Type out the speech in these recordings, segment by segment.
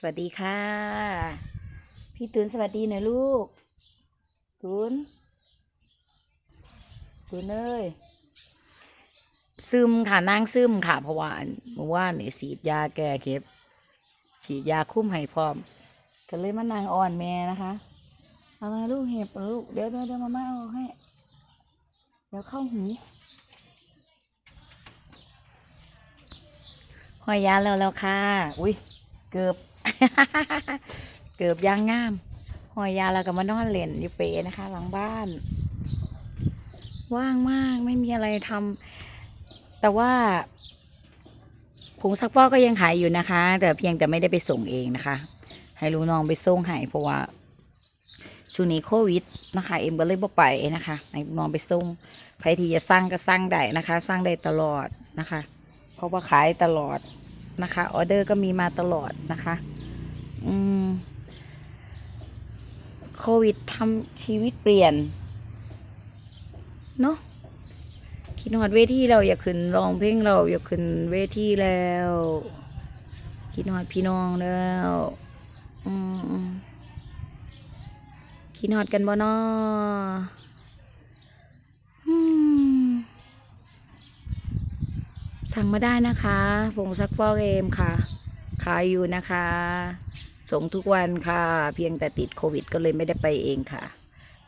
สวัสดีค่ะ พี่ตุนสวัสดีน่อยลูก ตุนตุนเอ้ยซึมค่ะนางซึมค่ะเพราะว่าเมื่อวานนี่ฉีดยาแก้เก็บ ฉีดยาคุ้มให้พร้อม ก็เลยมานางอ่อนแม่นะคะ เอามาลูกเห็บลูกเดี๋ยวเดี๋ยวเดี๋ยวมาม่าเอาให้เดี๋ยวเข้าหูหอยยาแล้วแล้วค่ะ อุ้ยเกือบ เกือบยางงามหอยยาแล้วก็มานอนเล่นอยู่เปนะคะ หลังบ้าน ว่างมากไม่มีอะไรทำแต่ว่าผงซักฟอกก็ยังขายอยู่นะคะ แต่เพียงแต่ไม่ได้ไปส่งเองนะคะ ให้ลูกน้องไปส่งให้เพราะว่าช่วงนี้โควิดนะคะ เอ็มก็เลยบ่ไปนะคะให้ลูกน้องไปส่งใครที่จะสั่งก็สั่งได้นะคะสั่งได้ตลอดนะคะ เพราะว่าขายตลอดนะคะ ออเดอร์ก็มีมาตลอดนะคะ อืม โควิดทำชีวิตเปลี่ยน เนาะคิดฮอดเวทีเราอยากขึ้นร้องเพลงเราอยากขึ้นเวทีแล้วคิดฮอดพี่น้องแล้ว อืมคิดฮอดกันบ่นาะอืมสั่งมาได้นะคะผงซักฟอกเอมค่ะ ขายอยู่นะคะ ส่งทุกวันค่ะ เพียงแต่ติดโควิด ก็เลยไม่ได้ไปเองค่ะ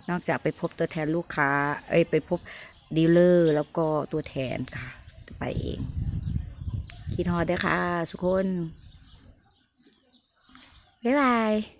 นอกจากไปพบตัวแทนลูกค้า เอ้ยไปพบดีลเลอร์แล้วก็ตัวแทนค่ะ ไปเอง คิดฮอดเด้อค่ะทุกคน บ๊ายบาย